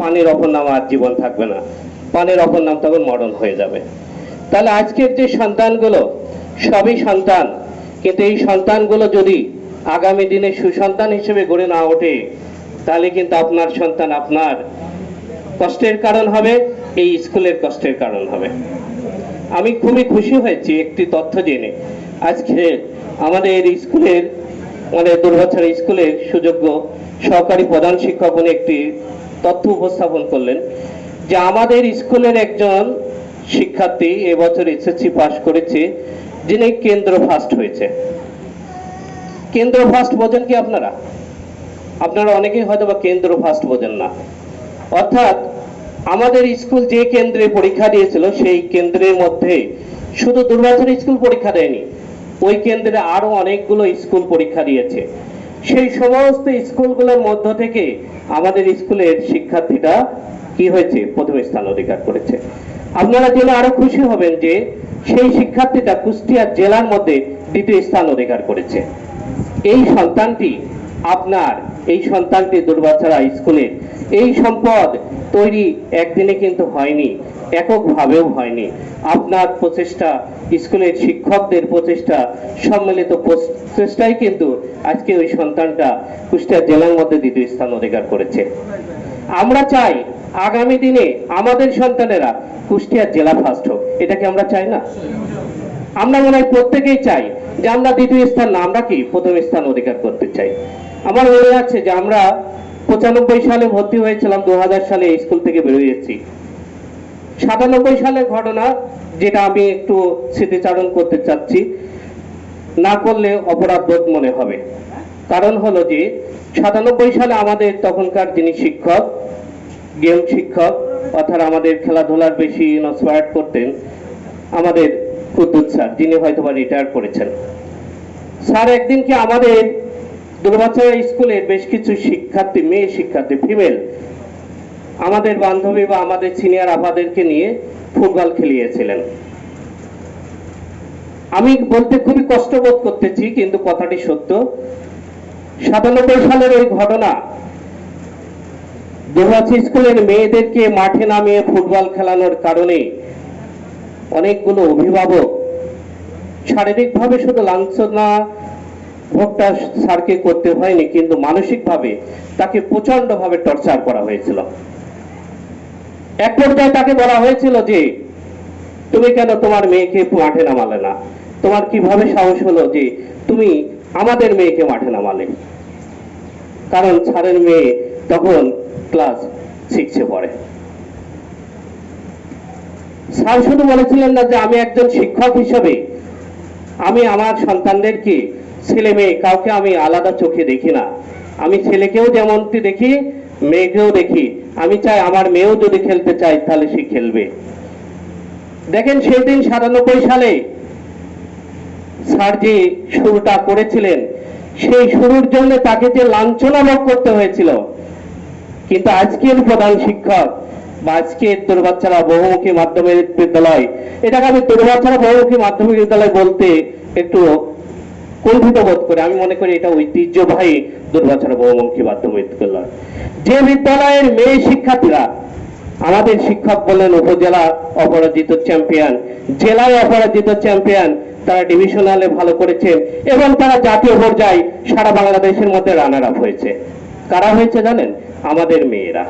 পানির অপর নাম আর জীবন থাকবে না। পানির অপর নাম তখন মরণ হয়ে যাবে। তাহলে আজকের যে সন্তানগুলো, সবই সন্তান। কিন্তু এই সন্তানগুলো যদি আগামী দিনে সুসন্তান হিসেবে গড়ে না ওঠে, তাহলে কিন্তু আপনার সন্তান আপনার কষ্টের কারণ হবে, এই স্কুলের কষ্টের কারণ হবে। আমি খুবই খুশি হয়েছি একটি তথ্য জেনে। আজকে আমাদের স্কুলের মানে দুর্গাছড়া স্কুলের সুযোগ্য সহকারী প্রধান শিক্ষক উনি একটি তথ্য উপস্থাপন করলেন যে আমাদের স্কুলের একজন শিক্ষার্থী এবছর এসএসসি পাশ করেছে, যিনি কেন্দ্র ফার্স্ট হয়েছে। কেন্দ্র ফার্স্ট বোঝেন কি আপনারা? আপনারা অনেকেই হয়তো বা কেন্দ্র ফার্স্ট বোঝেন না। অর্থাৎ আমাদের স্কুল যে কেন্দ্রে পরীক্ষা দিয়েছিল, সেই কেন্দ্রের মধ্যে শুধু দুর্গাচর স্কুল পরীক্ষা দেয়নি, ওই কেন্দ্রে আরও অনেকগুলো স্কুল পরীক্ষা দিয়েছে। সেই সমস্ত স্কুলগুলোর মধ্য থেকে আমাদের স্কুলের শিক্ষার্থীরা কি হয়েছে? প্রথম স্থান অধিকার করেছে। আপনারা জেনে আরও খুশি হবেন যে সেই শিক্ষার্থীটা কুষ্টিয়া জেলার মধ্যে দ্বিতীয় স্থান অধিকার করেছে। এই সন্তানটি আপনার, এই সন্তানটি দুর্বাচারা স্কুলের এই সম্পদ তৈরি একদিনে কিন্তু হয়নি, এককভাবেও হয়নি। আপনার প্রচেষ্টা, স্কুলের শিক্ষকদের প্রচেষ্টা, সম্মিলিত প্রচেষ্টাই কিন্তু আজকে ওই সন্তানটা কুষ্টিয়া জেলার মধ্যে দ্বিতীয় স্থান অধিকার করেছে। আমরা চাই আগামী দিনে আমাদের সন্তানেরা কুষ্টিয়া জেলা ফার্স্ট হোক। এটা কি আমরা চাই না? আমরা মনে হয় প্রত্যেকেই চাই যে আমরা দ্বিতীয় স্থান না আমরা কি প্রথম স্থান অধিকার করতে চাই। আমার মনে আছে যে আমরা পঁচানব্বই সালে ভর্তি হয়েছিলাম দু সালে স্কুল থেকে বেরিয়েছি। সাতানব্বই সালের ঘটনা, যেটা আমি একটু স্মৃতিচারণ করতে চাচ্ছি, না করলে অপরাধ বোধ মনে হবে। কারণ হলো যে, সাতানব্বই সালে আমাদের তখনকার যিনি শিক্ষক, গেম শিক্ষক, অর্থাৎ আমাদের খেলাধুলার বেশি ইন্সপায়ার করতেন, আমাদের কুদ্দুত স্যার, যিনি হয়তো বা রিটায়ার করেছেন। স্যার একদিন কি আমাদের দুর্বাচরা স্কুলের বেশ কিছু শিক্ষার্থী, মেয়ে শিক্ষার্থী ফিমেল আমাদের বান্ধবী বা আমাদের সিনিয়র আপাদেরকে নিয়ে ফুটবল খেলিয়েছিলেন। আমি বলতে খুবই করতেছি, কিন্তু কথাটি সত্য। সাতানব্বই সালের ওই ঘটনা দুর্গাছি স্কুলের মেয়েদেরকে মাঠে নামিয়ে ফুটবল খেলানোর কারণে অনেকগুলো অভিভাবক শারীরিকভাবে শুধু লাঞ্ছনা ভোগটা স্যারকে করতে হয়নি, কিন্তু মানসিকভাবে তাকে প্রচণ্ড ভাবে টর্চার করা হয়েছিল। এক পর্যায়ে তাকে বলা হয়েছিল যে, তুমি কেন তোমার মেয়েকে মাঠে নামালে না? তোমার কীভাবে সাহস হলো যে তুমি আমাদের মেয়েকে মাঠে নামালে? কারণ স্যারের মেয়ে তখন ক্লাস সিক্সে পড়ে। স্যার শুধু বলেছিলেন না যে, আমি একজন শিক্ষক হিসেবে আমি আমার সন্তানদেরকে ছেলে মেয়ে, কাউকে আমি আলাদা চোখে দেখি না। আমি ছেলেকেও যেমনটি দেখি, মেয়েকেও দেখি। আমি চাই আমার মেয়েও যদি খেলতে চায়, তাহলে সে খেলবে। দেখেন সেই দিন সাতানব্বই সালে স্যার যে শুরুটা করেছিলেন। সেই শুরুর জন্য তাকে যে লাঞ্ছনা ভোগ করতে হয়েছিল। কিন্তু আজকের প্রধান শিক্ষক বা আজকের দুর্বাচ্চারা বহুমুখী মাধ্যমিক বিদ্যালয়, এটাকে আমি দুর্বাচ্চারা বহুমুখী মাধ্যমিক বিদ্যালয় বলতে একটু কুণ্ঠিত বোধ করে, আমি মনে করি এটা ঐতিহ্যবাহী দুর্বাচ্চারা বহুমুখী মাধ্যমিক বিদ্যালয় যে বিদ্যালয়ের মেয়ে শিক্ষার্থীরা, আমাদের শিক্ষক বললেন উপজেলা অপরাজিত চ্যাম্পিয়ন, জেলায় অপরাজিত চ্যাম্পিয়ন, তারা ডিভিশনালে ভালো করেছে এবং তারা জাতীয় পর্যায়ে সারা বাংলাদেশের মধ্যে রানার আপ হয়েছে। কারা হয়েছে জানেন? আমাদের মেয়েরা।